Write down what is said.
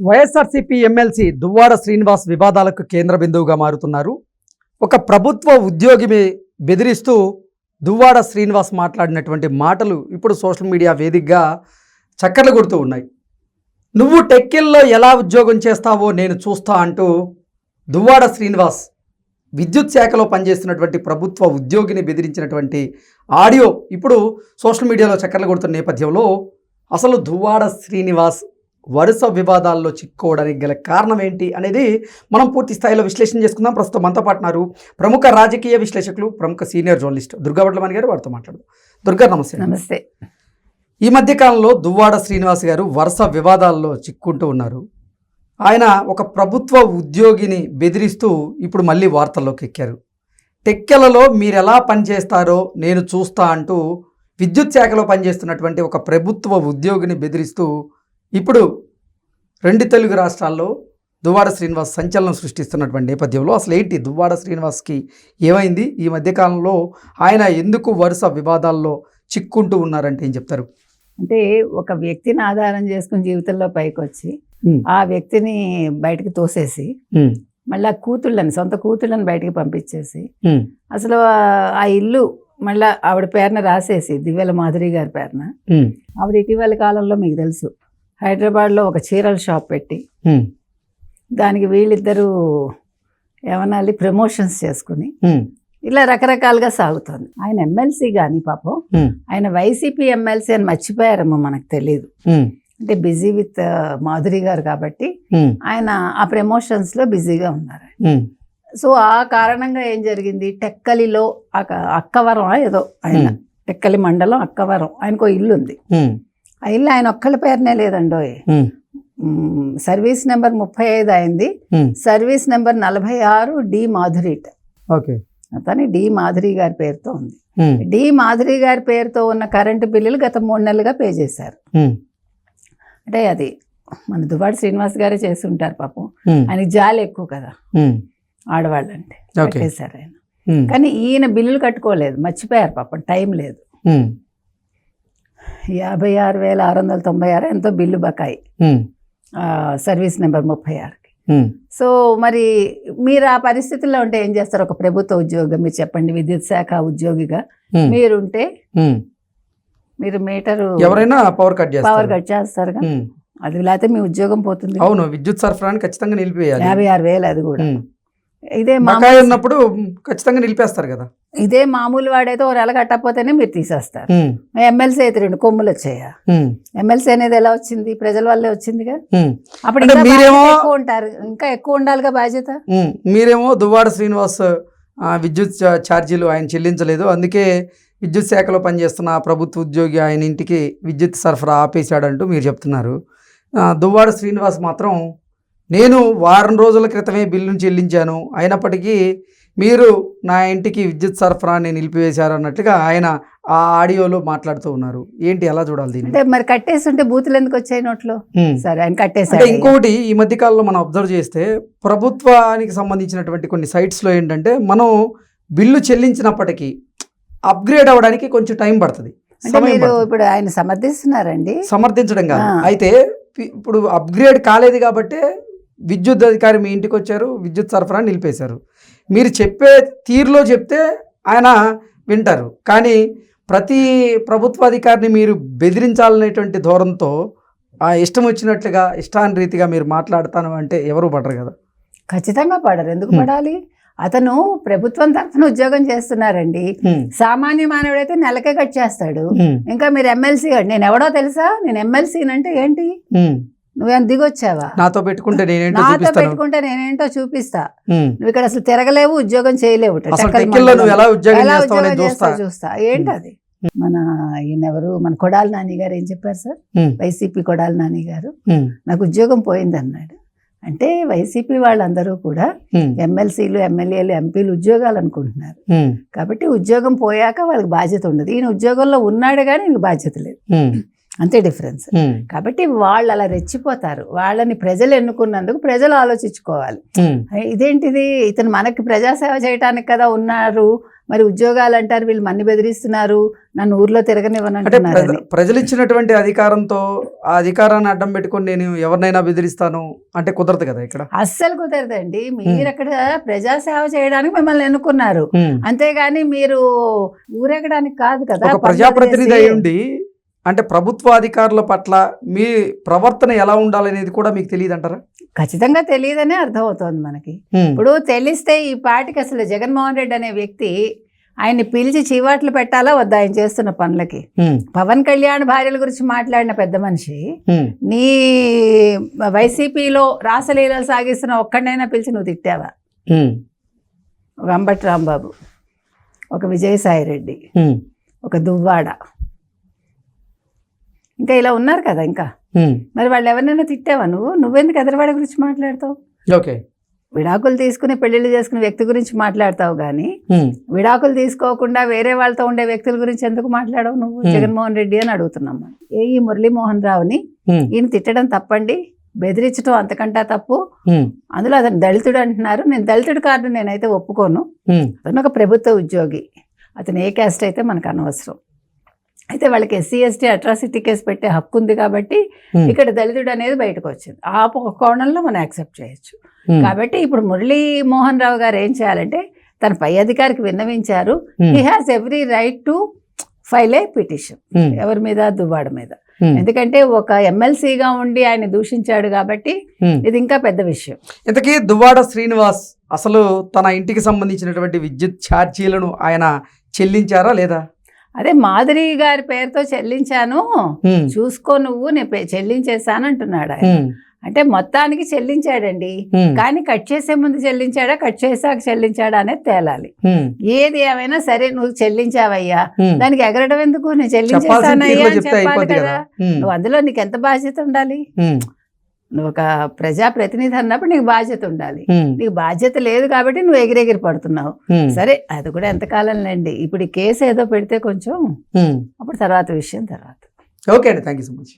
YSRCP MLC Duvvada Srinivas వివాదాలకు కేంద్ర బిందువుగా మారుతున్నారు. ఒక ప్రభుత్వ ఉద్యోగిని బెదిరిస్తూ దువ్వాడ శ్రీనివాస్ మాట్లాడినటువంటి మాటలు ఇప్పుడు సోషల్ మీడియా వేదికగా చక్కర్లు కొడుతూ ఉన్నాయి. నువ్వు టెక్కిల్లో ఎలా ఉద్యోగం చేస్తావో నేను చూస్తా అంటూ దువ్వాడ శ్రీనివాస్ విద్యుత్ శాఖలో పనిచేస్తున్నటువంటి ప్రభుత్వ ఉద్యోగిని బెదిరించినటువంటి ఆడియో ఇప్పుడు సోషల్ మీడియాలో చక్కర్లు కొడుతున్న నేపథ్యంలో అసలు దువ్వాడ శ్రీనివాస్ వరుస వివాదాల్లో చిక్కుకోవడానికి గల కారణం ఏంటి అనేది మనం పూర్తి స్థాయిలో విశ్లేషణ చేసుకుందాం. ప్రస్తుతం మనతో పాటున్నారు ప్రముఖ రాజకీయ విశ్లేషకులు ప్రముఖ సీనియర్ జర్నలిస్ట్ దుర్గా వడ్లమణి గారు వారితో మాట్లాడదు. దుర్గా నమస్తే. నమస్తే. ఈ మధ్య కాలంలో దువ్వాడ శ్రీనివాస్ గారు వరుస వివాదాల్లో చిక్కుంటూ ఉన్నారు. ఆయన ఒక ప్రభుత్వ ఉద్యోగిని బెదిరిస్తూ ఇప్పుడు మళ్ళీ వార్తల్లోకి ఎక్కారు. టెక్కెలలో మీరు ఎలా పనిచేస్తారో నేను చూస్తా అంటూ విద్యుత్ శాఖలో పనిచేస్తున్నటువంటి ఒక ప్రభుత్వ ఉద్యోగిని బెదిరిస్తూ ఇప్పుడు రెండు తెలుగు రాష్ట్రాల్లో దువ్వాడ శ్రీనివాస్ సంచలనం సృష్టిస్తున్నటువంటి నేపథ్యంలో అసలు ఏంటి దువ్వాడ శ్రీనివాస్కి ఏమైంది? ఈ మధ్యకాలంలో ఆయన ఎందుకు వరుస వివాదాల్లో చిక్కుంటూ ఉన్నారంటే ఏం చెప్తారు? అంటే ఒక వ్యక్తిని ఆధారం చేసుకుని జీవితంలో పైకి వచ్చి. ఆ వ్యక్తిని బయటికి తోసేసి మళ్ళీ ఆ కూతుళ్ళని సొంత కూతుళ్ళని బయటికి పంపించేసి అసలు ఆ- ఇల్లు మళ్ళీ ఆవిడ పేరున రాసేసి దివ్యల మాధురి గారి పేరున. ఆవిడ ఇటీవల కాలంలో మీకు తెలుసు. హైదరాబాద్లో ఒక చీరల షాప్ పెట్టి దానికి వీళ్ళిద్దరూ ఏమనాలి ప్రమోషన్స్ చేసుకుని ఇలా రకరకాలుగా సాగుతోంది. ఆయన ఎమ్మెల్సీ కానీ పాపం ఆయన వైసీపీ ఎమ్మెల్సీ అని మర్చిపోయారేమో మనకు తెలియదు అంటే బిజీ విత్ మాధురి గారు కాబట్టి ఆయన ఆ ప్రమోషన్స్లో బిజీగా ఉన్నారు సో ఆ కారణంగా ఏం జరిగింది? టెక్కలిలో అక- అక్కవరం ఏదో ఆయన. టెక్కలి మండలం అక్కవరం. ఆయనకు ఇల్లు ఉంది ఆ ఇల్లు ఆయన ఒక్కళ్ళ పేరునే మ్, సర్వీస్ నెంబర్ ముప్పై ఐదు అయింది సర్వీస్ నెంబర్ నలభై ఆరు డి మాధురిట. ఓకే. అతని డి మాధురి గారి పేరుతో ఉంది. డి మాధురి గారి పేరుతో ఉన్న కరెంటు బిల్లులు గత మూడు నెలలుగా పే చేశారు. అంటే అది మన దుబాటి శ్రీనివాస్ గారే చేసి ఉంటారు పాపం. ఉమ్, ఆయనకి జాలి ఎక్కువ కదా. ఆడవాళ్ళంటే. కట్టేశారు ఆయన. కానీ ఈయన బిల్లులు కట్టుకోలేదు. మర్చిపోయారు పాపం. టైం లేదు. యాభై ఆరు వేల ఆరు వందల తొంభై ఆరు ఎంతో బిల్లు బకాయి. సర్వీస్ నెంబర్ ముప్పై ఆరుకి. సో మరి మీరు ఆ పరిస్థితుల్లో ఉంటే ఏం చేస్తారు? ఒక ప్రభుత్వ ఉద్యోగం మీరు చెప్పండి విద్యుత్ శాఖ ఉద్యోగిగా మీరుంటే. మీరు మీటరు ఎవరైనా పవర్ కట్ పవర్ చేస్తారు కట్ చేస్తారుగా? ఉమ్, అది లేకపోతే మీ ఉద్యోగం పోతుంది అవును విద్యుత్ సరఫరాని ఖచ్చితంగా నిలిపివేయాలి. యాభై ఆరు వేలు అది కూడా. ఇదే బకాయి మామూలు ఉన్నప్పుడు ఖచ్చితంగా నిలిపేస్తారు కదా. ఇదే మామూలు వాడైతే ఒక నెల కట్టకపోతేనే మీరు తీసేస్తారు. ఎమ్మెల్సీ అయితే రెండు కొమ్ములు వచ్చాయా? ఎమ్మెల్సీ అనేది ఎలా వచ్చింది? ప్రజల వల్లే వచ్చిందిగా? అప్పుడు మీరేమో- ఉంటారు. ఇంకా ఎక్కువ ఉండాలిగా బాధ్యత. మీరేమో దువ్వాడ శ్రీనివాస్ విద్యుత్ ఛార్జీలు ఆయన చెల్లించలేదు. అందుకే విద్యుత్ శాఖలో పనిచేస్తున్న ప్రభుత్వ ఉద్యోగి ఆయన ఇంటికి విద్యుత్ సరఫరా ఆపేశాడంటూ మీరు చెప్తున్నారు. దువ్వాడ శ్రీనివాస్ మాత్రం నేను వారం రోజుల క్రితమే బిల్లును చెల్లించాను అయినప్పటికీ మీరు నా ఇంటికి విద్యుత్ సరఫరాని నిలిపివేశారు అన్నట్టుగా ఆయన ఆ ఆడియోలో మాట్లాడుతూ ఉన్నారు. ఏంటి ఎలా చూడాలి దీన్ని? అంటే మరి కట్టేసి ఉంటే బూతులు ఎందుకు వచ్చాయి నోట్లో. సరే ఆయన అంటే కట్టేసాడు ఇంకొకటి ఈ మధ్య కాలంలో మనం అబ్జర్వ్ చేస్తే ప్రభుత్వానికి సంబంధించినటువంటి కొన్ని సైట్స్లో ఏంటంటే మనం బిల్లు చెల్లించినప్పటికీ అప్గ్రేడ్ అవ్వడానికి కొంచెం టైం పడుతుంది. అంటే మీరు. ఇప్పుడు ఆయన సమర్థిస్తున్నారండి? సమర్థించడం కాదు. అయితే ఇప్పుడు అప్గ్రేడ్ కాలేదు కాబట్టి విద్యుత్ అధికారి మీ ఇంటికి వచ్చారు విద్యుత్ సరఫరా నిలిపేశారు. మీరు చెప్పే తీరులో చెప్తే ఆయన వింటారు. కానీ ప్రతి ప్రభుత్వ అధికారిని మీరు బెదిరించాలనేటువంటి ధోరణితో ఆ ఇష్టం వచ్చినట్లుగా ఇష్టాన్ రీతిగా మీరు మాట్లాడతాను అంటే ఎవరు పడరు కదా. ఖచ్చితంగా పడరు. ఎందుకు. పడాలి? అతను ప్రభుత్వం తరఫున ఉద్యోగం చేస్తున్నారండి. సామాన్య మానవుడైతే నెలకే కట్ చేస్తాడు. ఇంకా మీరు ఎమ్మెల్సీ నేను ఎవడో తెలుసా? నేను ఎమ్మెల్సీ అంటే ఏంటి నువ్వేం దిగొచ్చావా? నాతో పెట్టుకుంటే నేనేంటో నాతో పెట్టుకుంటే నేనేంటో చూపిస్తా. నువ్వు ఇక్కడ అసలు తిరగలేవు ఉద్యోగం చేయలేవు ఎలా. ఉద్యోగం చూస్తా. చేస్తావు చూస్తా. ఏంటి అది మన ఈయన ఎవరు? మన కొడాలి నాని గారు ఏం చెప్పారు సార్. వైసీపీ కొడాలి నాని గారు. నాకు ఉద్యోగం పోయింది అన్నాడు అంటే వైసీపీ వాళ్ళందరూ కూడా. ఎమ్మెల్సీలు ఎమ్మెల్యేలు ఎంపీలు ఉద్యోగాలు అనుకుంటున్నారు. కాబట్టి ఉద్యోగం పోయాక వాళ్ళకి బాధ్యత ఉండదు. ఈయన ఉద్యోగంలో ఉన్నాడు కానీ ఈయనకి బాధ్యత లేదు. అంతే డిఫరెన్స్. కాబట్టి వాళ్ళు అలా రెచ్చిపోతారు. వాళ్ళని ప్రజలు ఎన్నుకున్నందుకు ప్రజలు ఆలోచించుకోవాలి. ఇదేంటిది? ఇతను మనకి ప్రజాసేవ చేయడానికి కదా ఉన్నారు. మరి ఉద్యోగాలు అంటారు వీళ్ళు మన్ని బెదిరిస్తున్నారు నన్ను ఊర్లో తిరగనివ్వను అంటే ప్రజ- అంటున్నారని ప్రజలు ఇచ్చినటువంటి అధికారంతో ఆ అధికారాన్ని అడ్డం పెట్టుకొని నేను ఎవరినైనా బెదిరిస్తాను అంటే కుదరదు కదా ఇక్కడ? అస్సలు కుదరదండి. మీరు అక్కడ ప్రజాసేవ చేయడానికి మిమ్మల్ని ఎన్నుకున్నారు. అంతేగాని మీరు ఊరేగడానికి కాదు కదా ప్రజాప్రతినిధి వదిలేసి. అంటే ప్రభుత్వ అధికారుల పట్ల మీ ప్రవర్తన ఎలా ఉండాలనేది కూడా మీకు తెలియదు అంటారా ఖచ్చితంగా తెలియదనే అర్థమవుతోంది మనకి. ఇప్పుడు తెలిస్తే ఈ పాటికి అసలు జగన్మోహన్ రెడ్డి అనే వ్యక్తి ఆయన్ని పిలిచి చీవాట్లు పెట్టాలా వద్దా ఆయన చేస్తున్న పనులకి? పవన్ కళ్యాణ్ భార్యల గురించి మాట్లాడిన పెద్ద మనిషి నీ వైసీపీలో రాసలీలలు సాగిస్తున్న ఒక్కడైనా పిలిచి నువ్వు తిట్టావా? ఒక అంబటి రాంబాబు ఒక విజయసాయి రెడ్డి ఒక దువ్వాడ ఇంకా ఇలా ఉన్నారు కదా ఇంకా. మరి వాళ్ళు ఎవరినైనా తిట్టావా నువ్వు? నువ్వెందుకు ఎదరవాడి గురించి మాట్లాడతావు? ఓకే. విడాకులు తీసుకుని పెళ్ళిళ్ళు చేసుకునే వ్యక్తి గురించి మాట్లాడతావు కానీ విడాకులు తీసుకోకుండా వేరే వాళ్ళతో ఉండే వ్యక్తుల గురించి ఎందుకు మాట్లాడవు నువ్వు. జగన్మోహన్ రెడ్డి అని అడుగుతున్నాం మనం. ఏ ఈ మురళీమోహన్ రావుని ఈయన తిట్టడం తప్పండి బెదిరించడం అంతకంటా తప్పు. అందులో అతను దళితుడు అంటున్నారు. నేను దళితుడు కార్డు నేనైతే ఒప్పుకోను. అతను ఒక ప్రభుత్వ ఉద్యోగి. అతను ఏ క్యాస్ట్ అయితే మనకు అనవసరం. అయితే వాళ్ళకి ఎస్సీ ఎస్టీ అట్రాసిటీ కేసు పెట్టే హక్కు ఉంది కాబట్టి ఇక్కడ దళితుడు అనేది బయటకు వచ్చింది. ఆ ఒక కోణంలో మనం యాక్సెప్ట్ చేయొచ్చు. కాబట్టి ఇప్పుడు మురళీ మోహన్ రావు గారు ఏం చేయాలంటే తన పై అధికారికి విన్నవించారు. He has every right to file a petition ఎవరి మీద? దువ్వాడ మీద. ఎందుకంటే ఒక ఎమ్మెల్సీగా ఉండి ఆయన దూషించాడు కాబట్టి ఇది ఇంకా పెద్ద విషయం. ఇంతకీ దువ్వాడ శ్రీనివాస్ అసలు తన ఇంటికి సంబంధించినటువంటి విద్యుత్ ఛార్జీలను ఆయన చెల్లించారా లేదా? అదే మాధురి గారి పేరుతో చెల్లించాను. చూసుకో నువ్వు నేను చెల్లించేశాను అంటున్నాడు అంటే మొత్తానికి చెల్లించాడండి. కానీ కట్ చేసే ముందు చెల్లించాడా కట్ చేసాక చెల్లించాడా అనేది తేలాలి. ఏది ఏమైనా సరే నువ్వు చెల్లించావయ్యా. దానికి ఎగరడం ఎందుకు? నేను చెల్లించేసానయ్యా అని చెప్పాలి కదా. నువ్వు అందులో నీకు ఎంత బాధ్యత ఉండాలి? నువ్వు ఒక ప్రజా ప్రతినిధి అన్నప్పుడు నీకు బాధ్యత ఉండాలి. నీకు బాధ్యత లేదు కాబట్టి నువ్వు ఎగిరెగిరి పడుతున్నావు. సరే అది కూడా ఎంతకాలం లేండి ఇప్పుడు ఈ కేసు ఏదో పెడితే కొంచెం అప్పుడు తర్వాత విషయం తర్వాత. ఓకే అండి. Thank you so much.